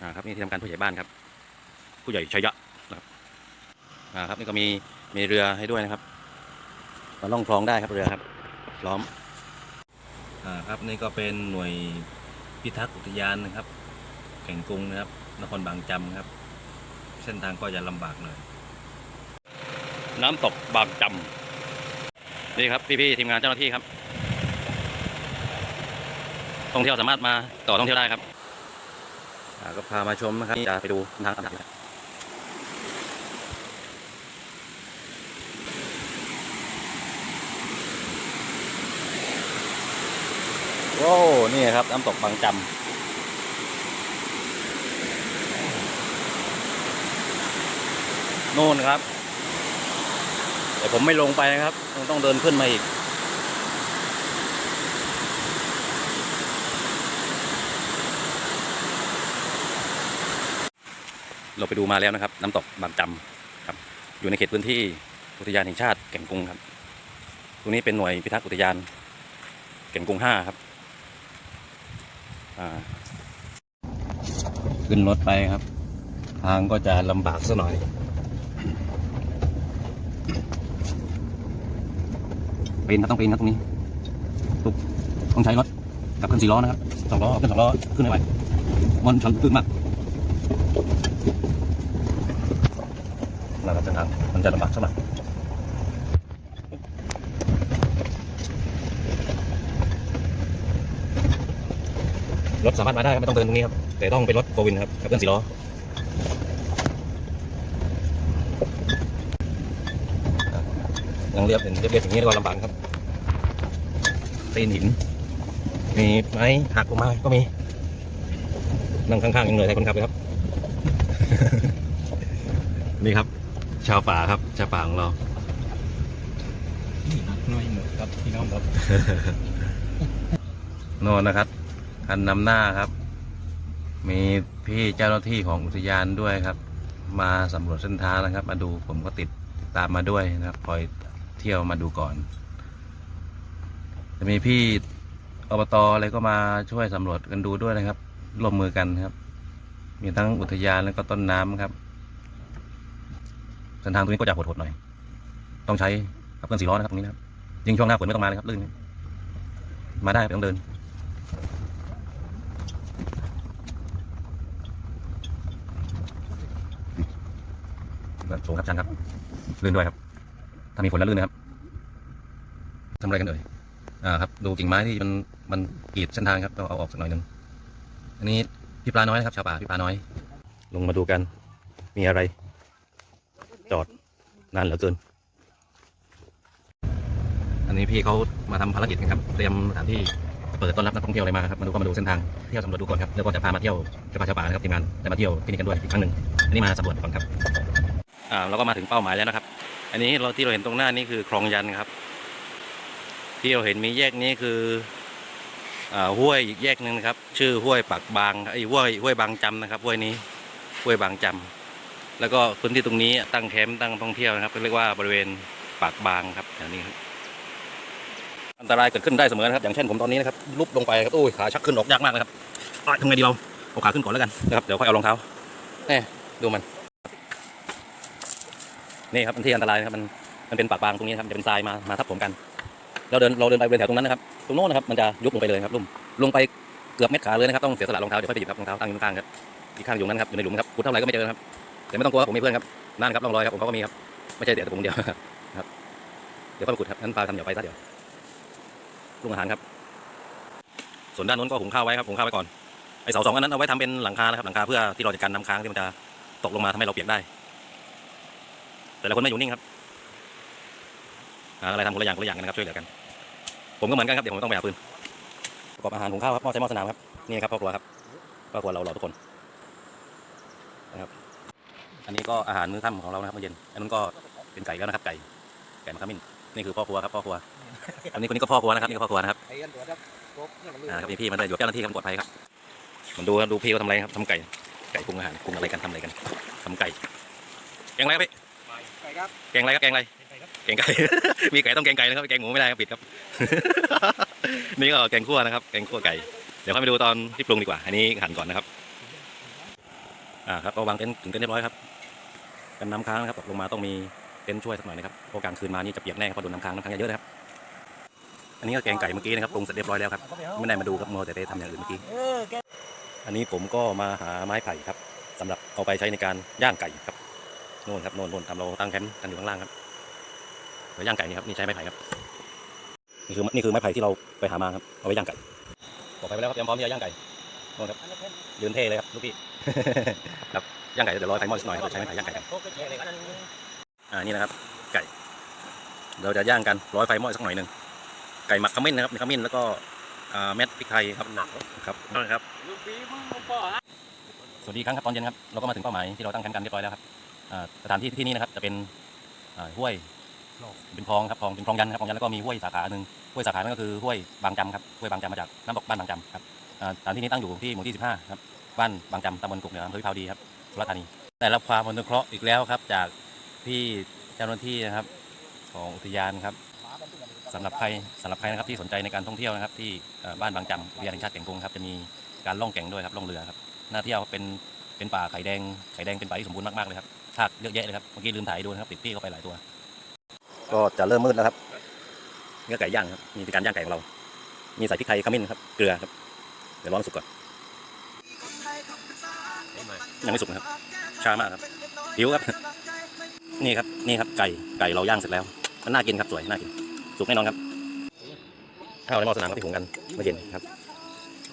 อ่าครับนี่ที่ทำการผู้ใหญ่บ้านครับ ผู้ใหญ่ชัยยะนะครับอ่าครับนี่ก็มีมีเรือให้ด้วยนะครับมาล่องคลองได้ครับเรือครับล้อมอ่าครับนี่ก็เป็นหน่วยพิทักษ์อุทยานนะครับ แก่งกรุงนะครับ นครบางจำครับ เส้นทางก็จะลำบากหน่อยน้ำตกบางจำนี่ครับพี่ๆทีมงานเจ้าหน้าที่ครับท่องเที่ยวสามารถมาต่อท่องเที่ยวได้ครับอ่า ก็พามาชมนะครับจะไปดูทางต่างๆโอ้นี่ครับ น้ำตกบางจำนู่นครับ แต่ผมไม่ลงไปนะครับ ต้องต้องเดินขึ้นมาอีก เราไปดูมาแล้วนะครับ น้ำตกบางจำครับ อยู่ในเขตพื้นที่อุทยานแห่งชาติแก่งกุงครับ ตรงนี้เป็นหน่วยพิทักษ์อุทยาน แก่งกุงห้าครับขึ้นรถไปครับ ทางก็จะลำบากสักหน่อยปีนครับต้องปีนครับตรงนี้ตุกต้องใช้รถกับเครื่องสี่ล้อนะครับสองล้อขึ้นสองล้อขึ้นไม่ไหวมันชันตื้นมาก นะครับเส้นทางมันจะลำบากสักหน่อยรถสามารถมาได้ครับไม่ต้องเดินตรงนี้ครับ แต่ต้องเป็นรถโฟวินครับกับเครื่องสี่ล้อยังเรียบเห็นเรียบๆอย่างนี้ก็ลำบากครับตีนหิน มีไม้หักลงมาก็มี นั่งข้างๆยังเหนื่อยแทนคนขับเลยครับ นี่ครับ ชาวป่าครับชาวป่าของเราน้อยหมดครับพี่น้องครับโน่นนะครับคันนำหน้าครับ มีพี่เจ้าหน้าที่ของอุทยานด้วยครับ มาสำรวจเส้นทางนะครับ มาดูผมก็ติดติดตามมาด้วยนะครับคอยเที่ยวมาดูก่อน จะมีพี่อบตอะไรก็มาช่วยสำรวจกันดูด้วยนะครับร่วมมือกันครับ มีทั้งอุทยานแล้วก็ต้นน้ำครับ เส้นทางตรงนี้ก็จะโหดๆหน่อย ต้องใช้กับเครื่องสี่ล้อนะครับตรงนี้นะครับยิ่งช่วงหน้าฝนไม่ต้องมาเลยครับลื่นมาได้ไม่ต้องเดินแบบสูงครับชันครับลื่นด้วยครับ ถ้ามีฝนแล้วลื่นนะครับทำอะไรกันเอ่ยอ่าครับ ดูกิ่งไม้ที่มันมันกีดเส้นทางครับต้องเอาออกสักหน่อยหนึ่งอันนี้พี่ปลาน้อยนะครับ ชาวป่าพี่ปลาน้อย ลงมาดูกันมีอะไร จอดนานเหลือเกิน อันนี้พี่เขามาทำภารกิจกันครับเตรียมสถานที่เปิดต้อนรับนักท่องเที่ยวอะไรมาครับมาดูก็มาดูเส้นทางเที่ยวสำรวจดูก่อนครับแล้วก็จะพามาเที่ยวเจ้าป่าชาวป่านะครับทีมงานจะมาเที่ยวที่นี่กันด้วยอีกครั้งหนึ่งอันนี้มาสำรวจก่อนครับอ่าเราก็มาถึงเป้าหมายแล้วนะครับ อันนี้เราที่เราเห็นตรงหน้านี่คือคลองยันครับ ที่เราเห็นมีแยกนี้คืออ่าห้วยอีกแยกหนึ่งนะครับ ชื่อห้วยปากบางไอ้ห้วยห้วยบางจำนะครับห้วยนี้ห้วยบางจำ แล้วก็พื้นที่ตรงนี้ตั้งแคมป์ตั้งท่องเที่ยวนะครับเรียกว่าบริเวณปากบางครับอย่างนี้ครับอันตรายเกิดขึ้นได้เสมอนะครับ อย่างเช่นผมตอนนี้นะครับลุบลงไปครับโอ้ยขาชักขึ้นออกยากมากเลยครับอ้ายทำไงดีเราเอาขาขึ้นก่อนแล้วกันนะครับเดี๋ยวค่อยเอารองเท้าแน่ดูมันนี่ครับมันที่อันตรายนะครับมันมันเป็นปากบางตรงนี้ครับจะเป็นทรายมามาทับผมกันเราเดินเราเดินไปบริเวณแถวตรงนั้นนะครับตรงโน้นนะครับมันจะยุบลงไปเลยครับลุ่มลงไปเกือบเม็ดขาเลยนะครับต้องเสียสละรองเท้าเดี๋ยวค่อยไปหยิบครับรองเท้าตั้งอยู่ข้างครับอีกข้างอยู่นั้นครับอยู่ในหลุมครับขุดเท่าไหร่ก็ไม่เจอครับ แต่ไม่ต้องกลัวผมมีเพื่อนครับนั่นครับร่องรอยครับผมเขาก็มีครับไม่ใช่เดี๋ยวแต่ผมเดียวครับเดี๋ยวค่อยมาขุดครับนั้นปลาทำเดี๋ยวไปซะเดี๋ยวลุงอาหารครับ ส่วนด้านโน้นก็หุงข้าวไว้ครับหุงข้าวไว้ก่อนไอเสาสองอันนั้นเอาไว้ทำเป็นหลังคานะครับหลังคาเพื่อที่เราจะกันน้ำค้างที่มันจะตกลงมาทำให้เราเปียกได้ แต่ละคนไม่อยู่นิ่งครับหาอะไรทำคนละอย่างคนละอย่างกันนะครับช่วยเหลือกัน ผมก็เหมือนกันครับเดี๋ยวผมต้องไปหาปืนประกอบอาหารหุงข้าวครับหม้อใช้หม้อสนามครับนี่ครับพ่อครัวครับพ่อครัวเราเราทุกคนนะครับ อันนี้ก็อาหารมื้อค่ำของเรานะครับมื้อเย็น อันนู้นก็เป็นไก่แล้วนะครับ ไก่ ไก่มะขมิ้น นี่คือพ่อครัวครับพ่อครัว อันนี้คนนี้ก็พ่อครัวนะครับ นี่ก็พ่อครัวนะครับไอ้กันตัวครับครบเนี่ยมันอ่าครับมีพี่มาด้วยอยู่กับเจ้าหน้าที่ครับปลอดภัยครับผมดูครับดูพี่เขาทำอะไรครับทำไก่ ไก่ปรุงอาหารปรุงอะไรกันทำอะไรกันทำไก่ แกงอะไรครับพี่ ไก่ครับแกงอะไรครับแกงอะไร ไก่ครับแกงไก่ มีไก่ต้องแกงไก่นะครับ แกงหมูไม่ได้ครับปิดครับ นี่ก็แกงคั่วนะครับ แกงคั่วไก่ เดี๋ยวค่อยไปดูตอนที่ปรุงดีกว่า อันนี้หั่นก่อนนะครับ อ่าครับก็วางเต็นท์ถึงเต็นท์เรียบร้อยครับ กันน้ำค้างนะครับตกลงมาต้องมีเต็นท์ช่วยสักหน่อยนะครับเพราะกลางคืนมานี่จะเปียกแน่เพราะโดนน้ำค้างน้ำค้างเยอะนะครับอันนี้ก็แกงไก่เมื่อกี้นะครับปรุงเสร็จเรียบร้อยแล้วครับไม่ได้มาดูครับมัวแต่ไปทำอย่างอื่นเมื่อกี้อันนี้ผมก็มาหาไม้ไผ่ครับสำหรับเอาไปใช้ในการย่างไก่ครับโน่นครับโน่นโน่นทำเราตั้งแคมป์กันอยู่ข้างล่างครับเดี๋ยวย่างไก่นี่ครับนี่ใช้ไม้ไผ่ครับนี่คือนี่คือไม้ไผ่ที่เราไปหามาครับเอาไว้ย่างไก่บอกไปแล้วครับเตรียมพร้อมที่จะย่างไก่โน่นครับยืนเท่เลยครับลูกพี่ครับ ย่างไก่เดี๋ยวรอไฟมอดสักหน่อยครับเราใช้ไม้ไผ่ย่างไก่กันอ่านี่นะครับ ไก่ เราจะย่างกันร้อยไฟมอดสักหน่อยหนึ่งไก่หมักขมิ้นนะครับมีขมิ้นแล้วก็เม็ดพริกไทยครับหนักครับนั่ครับสวัสดีครั้งครับตอนเย็นครับเราก็มาถึงเป้าหมายที่เราตั้งแคมป์กันเรียบร้อยแล้วครับสถานที่ที่นี่นะครับจะเป็นห้วยเป็นคลองครับคลองเป็นคลองยันครับคลองยันแล้วก็มีห้วยสาขาหนึ่งห้วยสาขานั่นก็คือห้วยบางจำครับห้วยบางจำมาจากน้ำตกบ้านบางจำครับสถานที่นี้ตั้งอยู่ที่หมู่ที่ 15 ครับบ้านบางจำตำบลกุกเหนืออำเภอวิภาวดีครับ สุราษฎร์ธานีแต่รับความอนุเคราะห์อีกแล้วครับ จากพี่เจ้าหน้าที่นะครับ ของอุทยานครับสำหรับใครสำหรับใครนะครับที่สนใจในการท่องเที่ยวนะครับ ที่บ้านบางจำอุทยานแห่งชาติแก่งกรงครับจะมีการล่องแก่งด้วยครับล่องเรือครับน่าเที่ยวเป็นเป็นป่าไข่แดงไข่แดงเป็นป่าที่สมบูรณ์มากๆเลยครับซากเยอะแยะเลยครับเมื่อกี้ลืมถ่ายให้ดูนะครับติดพี่เข้าไปหลายตัว ก็จะเริ่มมืดแล้วครับเนื้อไก่ย่างครับนี่คือการย่างไก่ของเรา มีใส่พริกไทยขมิ้นครับเกลือครับเดี๋ยวร้อนสุกก่อน ยังไม่สุกนะครับช้ามากครับหิวครับ นี่ครับนี่ครับไก่ไก่เราย่างเสร็จแล้วมันน่ากินครับสวยน่ากินสุกแน่นอนครับข้าวในหม้อสนามก็ที่หุงกันเมื่อเย็นครับ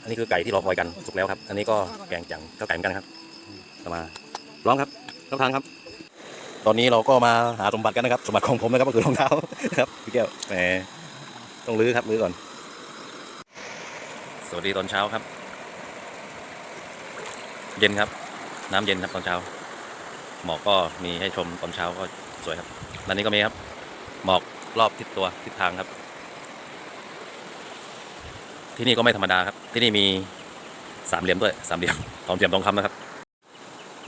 อันนี้คือไก่ที่รอคอยกันสุกแล้วครับ อันนี้ก็แกงจังข้าวไก่เหมือนกันครับก็มาร้องครับรับทานครับ ตอนนี้เราก็มาหาสมบัติกันนะครับ สมบัติของผมนะครับก็คือรองเท้าครับพี่แก้วแหมต้องลื้อครับลื้อก่อน สวัสดีตอนเช้าครับ เย็นครับ น้ำเย็นครับตอนเช้า หมอกก็มีให้ชมตอนเช้าก็สวยครับด้านนี้ก็มีครับ หมอกรอบทิศตัวทิศทางครับ ที่นี่ก็ไม่ธรรมดาครับ ที่นี่มีสามเหลี่ยมด้วยสามเหลี่ยมทองเหลี่ยมทองคำนะครับ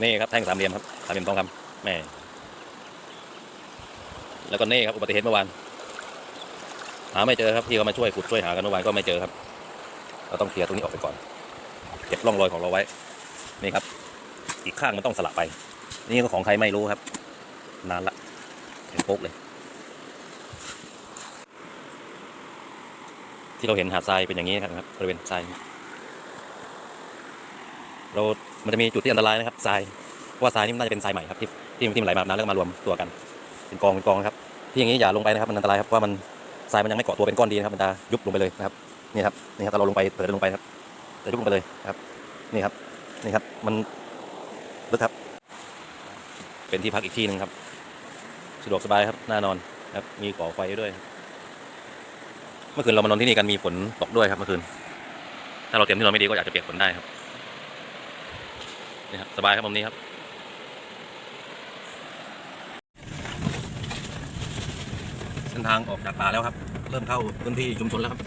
นี่ครับแท่งสามเหลี่ยมครับสามเหลี่ยมทองคำแม่แล้วก็นี่ครับอุบัติเหตุเมื่อวานหาไม่เจอครับพี่ก็มาช่วยขุดช่วยหากันเมื่อวานก็ไม่เจอครับ เราต้องเคลียร์ตรงนี้ออกไปก่อน เก็บร่องรอยของเราไว้ นี่ครับ อีกข้างมันต้องสลับไป นี่ก็ของใครไม่รู้ครับ นานละเห็นโป๊กเลย ที่เราเห็นหาดทรายเป็นอย่างนี้ครับบริเวณทรายเรามันจะมีจุดที่อันตรายนะครับทรายเพราะว่าทรายนี่มันน่าจะเป็นทรายใหม่ครับที่ที่ที่มันไหลมาน้ำแล้วมารวมตัวกัน เป็นกองเป็นกองนะครับที่อย่างนี้อย่าลงไปนะครับมันอันตรายครับเพราะว่ามันทรายมันยังไม่เกาะตัวเป็นก้อนดีนะครับมันจะยุบลงไปเลยนะครับนี่ครับนี่ครับถ้าเราลงไปเปิดลงไปครับจะยุบลงไปเลยครับนี่ครับ นี่ครับ มันลึกครับ เป็นที่พักอีกที่หนึ่งครับ สะดวกสบายครับน่านอนครับ มีก่อไฟด้วย เมื่อคืนเรามานอนที่นี่กันมีฝนตกด้วยครับเมื่อคืน ถ้าเราเตรียมที่นอนไม่ดีก็อาจจะเปียกฝนได้ครับนี่ครับ สบายครับมุมนี้ครับเส้นทางออกจากป่าแล้วครับ เริ่มเข้าพื้นที่ชุมชนแล้วครับ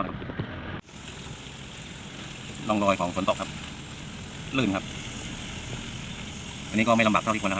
ประมาณนอกแปลงบุญครับร่องรอยของฝนตกครับ ลื่นครับ อันนี้ก็ไม่ลำบากเท่าที่ควรนะครับ